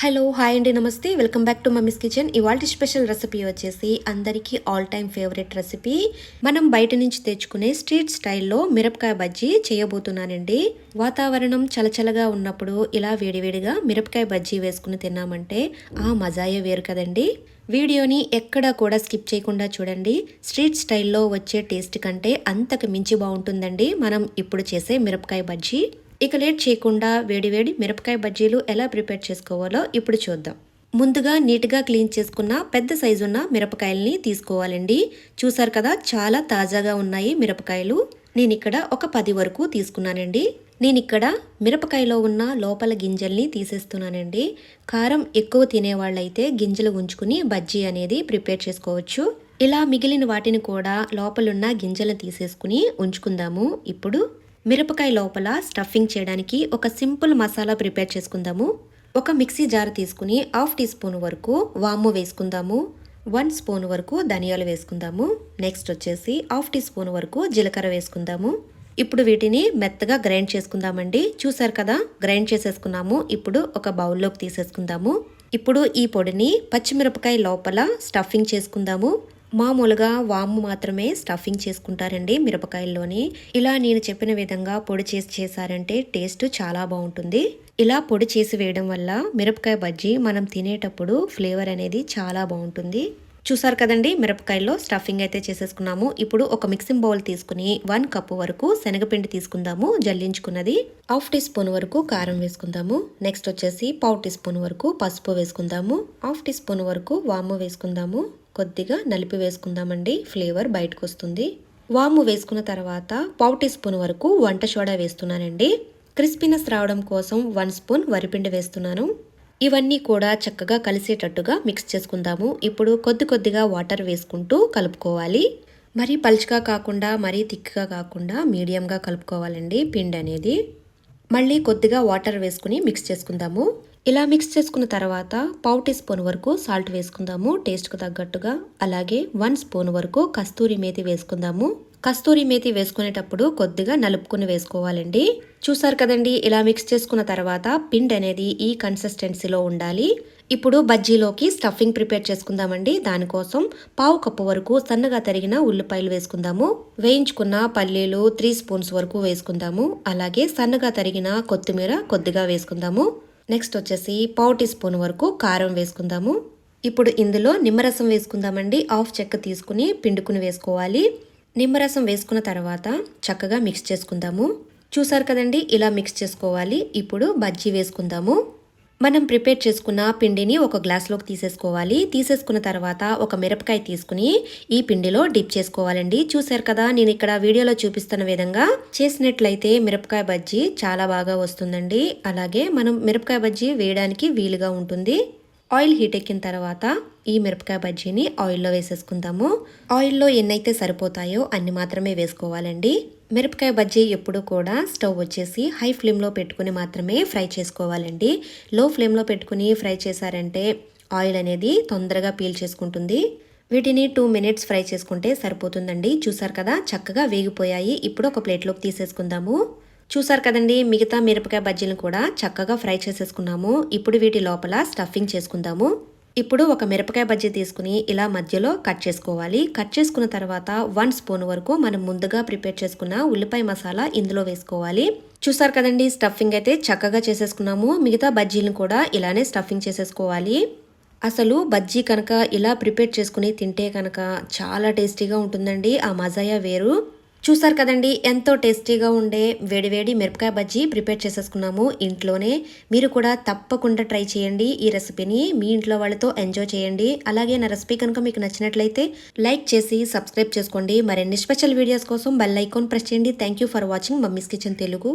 Hello hi అండి నమస్తే. Welcome back to mummy's kitchen. ఇవాళ స్పెషల్ రెసిపీ వచ్చేసి అందరికీ ఆల్ టైమ్ ఫేవరెట్ రెసిపీ. మనం బయట నుంచి తెచ్చుకునే స్ట్రీట్ స్టైల్లో మిరపకాయ బజ్జీ చేయబోతున్నానండి. వాతావరణం చలచలగా ఉన్నప్పుడు ఇలా వేడివేడిగా మిరపకాయ బజ్జీ వేసుకుని తిన్నామంటే ఆ మజాయే వేరు కదండి. వీడియోని ఎక్కడా కూడా స్కిప్ చేయకుండా చూడండి. స్ట్రీట్ స్టైల్లో వచ్చే టేస్ట్ కంటే అంతకు మించి బాగుంటుందండి మనం ఇప్పుడు చేసే మిరపకాయ బజ్జీ. ఇక లేట్ చేయకుండా వేడివేడి మిరపకాయ బజ్జీలు ఎలా ప్రిపేర్ చేసుకోవాలో ఇప్పుడు చూద్దాం. ముందుగా నీట్గా క్లీన్ చేసుకున్న పెద్ద సైజున్న మిరపకాయల్ని తీసుకోవాలండి. చూసారు కదా చాలా తాజాగా ఉన్నాయి మిరపకాయలు. నేను ఇక్కడ ఒక పది వరకు తీసుకున్నానండి. నేను ఇక్కడ మిరపకాయలో ఉన్న లోపల గింజల్ని తీసేస్తున్నానండి. కారం ఎక్కువ తినేవాళ్ళైతే గింజలు ఉంచుకుని బజ్జీ అనేది ప్రిపేర్ చేసుకోవచ్చు. ఇలా మిగిలిన వాటిని కూడా లోపలున్న గింజలు తీసేసుకుని ఉంచుకుందాము. ఇప్పుడు మిరపకాయ లోపల స్టఫింగ్ చేయడానికి ఒక సింపుల్ మసాలా ప్రిపేర్ చేసుకుందాము. ఒక మిక్సీ జార్ తీసుకుని హాఫ్ టీ స్పూన్ వరకు వాము వేసుకుందాము. వన్ స్పూన్ వరకు ధనియాలు వేసుకుందాము. నెక్స్ట్ వచ్చేసి హాఫ్ టీ స్పూన్ వరకు జీలకర్ర వేసుకుందాము. ఇప్పుడు వీటిని మెత్తగా గ్రైండ్ చేసుకుందామండి. చూసారు కదా గ్రైండ్ చేసేసుకున్నాము. ఇప్పుడు ఒక బౌల్లోకి తీసేసుకుందాము. ఇప్పుడు ఈ పొడిని పచ్చిమిరపకాయ లోపల స్టఫింగ్ చేసుకుందాము. మామూలుగా వాము మాత్రమే స్టఫింగ్ చేసుకుంటారండి మిరపకాయల్లోని. ఇలా నేను చెప్పిన విధంగా పొడి చేసి చేశారంటే టేస్ట్ చాలా బాగుంటుంది. ఇలా పొడి చేసి వేయడం వల్ల మిరపకాయ బజ్జీ మనం తినేటప్పుడు ఫ్లేవర్ అనేది చాలా బాగుంటుంది. చూసారు కదండి మిరపకాయల్లో స్టఫింగ్ అయితే చేసేసుకున్నాము. ఇప్పుడు ఒక మిక్సింగ్ బౌల్ తీసుకుని వన్ కప్పు వరకు శనగపిండి తీసుకుందాము జల్లించుకున్నది. హాఫ్ టీ స్పూన్ వరకు కారం వేసుకుందాము. నెక్స్ట్ వచ్చేసి పావు టీ స్పూన్ వరకు పసుపు వేసుకుందాము. హాఫ్ టీ స్పూన్ వరకు వాము వేసుకుందాము. కొద్దిగా నలిపి వేసుకుందామండి ఫ్లేవర్ బయటకు వస్తుంది. వాము వేసుకున్న తర్వాత పావు టీ స్పూన్ వరకు వంట సోడా వేస్తున్నానండి. క్రిస్పీనెస్ రావడం కోసం వన్ స్పూన్ వరిపిండి వేస్తున్నాను. ఇవన్నీ కూడా చక్కగా కలిసేటట్టుగా మిక్స్ చేసుకుందాము. ఇప్పుడు కొద్ది కొద్దిగా వాటర్ వేసుకుంటూ కలుపుకోవాలి. మరీ పలుచగా కాకుండా మరీ థిక్గా కాకుండా మీడియంగా కలుపుకోవాలండి పిండి అనేది. మళ్ళీ కొద్దిగా వాటర్ వేసుకుని మిక్స్ చేసుకుందాము. ఇలా మిక్స్ చేసుకున్న తర్వాత పావు టీ స్పూన్ వరకు సాల్ట్ వేసుకుందాము టేస్ట్కు తగ్గట్టుగా. అలాగే వన్ స్పూన్ వరకు కస్తూరి మేతి వేసుకుందాము. కస్తూరి మేతి వేసుకునేటప్పుడు కొద్దిగా నలుపుకుని వేసుకోవాలండి. చూసారు కదండి ఇలా మిక్స్ చేసుకున్న తర్వాత పిండి అనేది ఈ కన్సిస్టెన్సీలో ఉండాలి. ఇప్పుడు బజ్జీలోకి స్టఫింగ్ ప్రిపేర్ చేసుకుందామండి. దానికోసం పావు కప్పు వరకు సన్నగా తరిగిన ఉల్లిపాయలు వేసుకుందాము. వేయించుకున్న పల్లీలు త్రీ స్పూన్స్ వరకు వేసుకుందాము. అలాగే సన్నగా తరిగిన కొత్తిమీర కొద్దిగా వేసుకుందాము. నెక్స్ట్ వచ్చేసి పావు టీ స్పూన్ వరకు కారం వేసుకుందాము. ఇప్పుడు ఇందులో నిమ్మరసం వేసుకుందామండి. హాఫ్ చెక్క తీసుకుని పిండుకుని వేసుకోవాలి. నిమ్మరసం వేసుకున్న తర్వాత చక్కగా మిక్స్ చేసుకుందాము. చూసారు కదండి ఇలా మిక్స్ చేసుకోవాలి. ఇప్పుడు బజ్జీ వేసుకుందాము. మనం ప్రిపేర్ చేసుకున్న పిండిని ఒక గ్లాస్లోకి తీసేసుకోవాలి. తీసేసుకున్న తర్వాత ఒక మిరపకాయ తీసుకుని ఈ పిండిలో డిప్ చేసుకోవాలండి. చూసారు కదా నేను ఇక్కడ వీడియోలో చూపిస్తున్న విధంగా చేసినట్లయితే మిరపకాయ బజ్జీ చాలా బాగా వస్తుందండి. అలాగే మనం మిరపకాయ బజ్జీ వేయడానికి వీలుగా ఉంటుంది. ఆయిల్ హీట్ ఎక్కిన తర్వాత ఈ మిరపకాయ బజ్జీని ఆయిల్లో వేసేసుకుందాము. ఆయిల్లో ఎన్నైతే సరిపోతాయో అన్ని మాత్రమే వేసుకోవాలండి. మిరపకాయ బజ్జీ ఎప్పుడు కూడా స్టవ్ వచ్చేసి హై ఫ్లేమ్లో పెట్టుకుని మాత్రమే ఫ్రై చేసుకోవాలండి. లో ఫ్లేమ్లో పెట్టుకుని ఫ్రై చేశారంటే ఆయిల్ అనేది తొందరగా పీల్ చేసుకుంటుంది. వీటిని టూ మినిట్స్ ఫ్రై చేసుకుంటే సరిపోతుందండి. చూసారు కదా చక్కగా వేగిపోయాయి. ఇప్పుడు ఒక ప్లేట్లోకి తీసేసుకుందాము. చూసారు కదండి మిగతా మిరపకాయ బజ్జీలను కూడా చక్కగా ఫ్రై చేసేసుకున్నాము. ఇప్పుడు వీటి లోపల స్టఫింగ్ చేసుకుందాము. ఇప్పుడు ఒక మిరపకాయ బజ్జీ తీసుకుని ఇలా మధ్యలో కట్ చేసుకోవాలి. కట్ చేసుకున్న తర్వాత వన్ స్పూన్ వరకు మనం ముందుగా ప్రిపేర్ చేసుకున్న ఉల్లిపాయ మసాలా ఇందులో వేసుకోవాలి. చూసారు కదండి స్టఫింగ్ అయితే చక్కగా చేసేసుకున్నాము. మిగతా బజ్జీలను కూడా ఇలానే స్టఫింగ్ చేసేసుకోవాలి. అసలు బజ్జీ కనుక ఇలా ప్రిపేర్ చేసుకుని తింటే కనుక చాలా టేస్టీగా ఉంటుందండి. ఆ మజాయా వేరు. చూసారు కదండి ఎంతో టేస్టీగా ఉండే వేడివేడి మిరపకాయ బజ్జీ ప్రిపేర్ చేసేసుకున్నాము. ఇంట్లోనే మీరు కూడా తప్పకుండా ట్రై చేయండి. ఈ రెసిపీని మీ ఇంట్లో వాళ్ళతో ఎంజాయ్ చేయండి. అలాగే నా రెసిపీ కనుక మీకు నచ్చినట్లయితే లైక్ చేసి సబ్స్క్రైబ్ చేసుకోండి. మరిన్ని స్పెషల్ వీడియోస్ కోసం బెల్ ఐకాన్ ప్రెస్ చేయండి. Thank you for watching mummy's kitchen Telugu.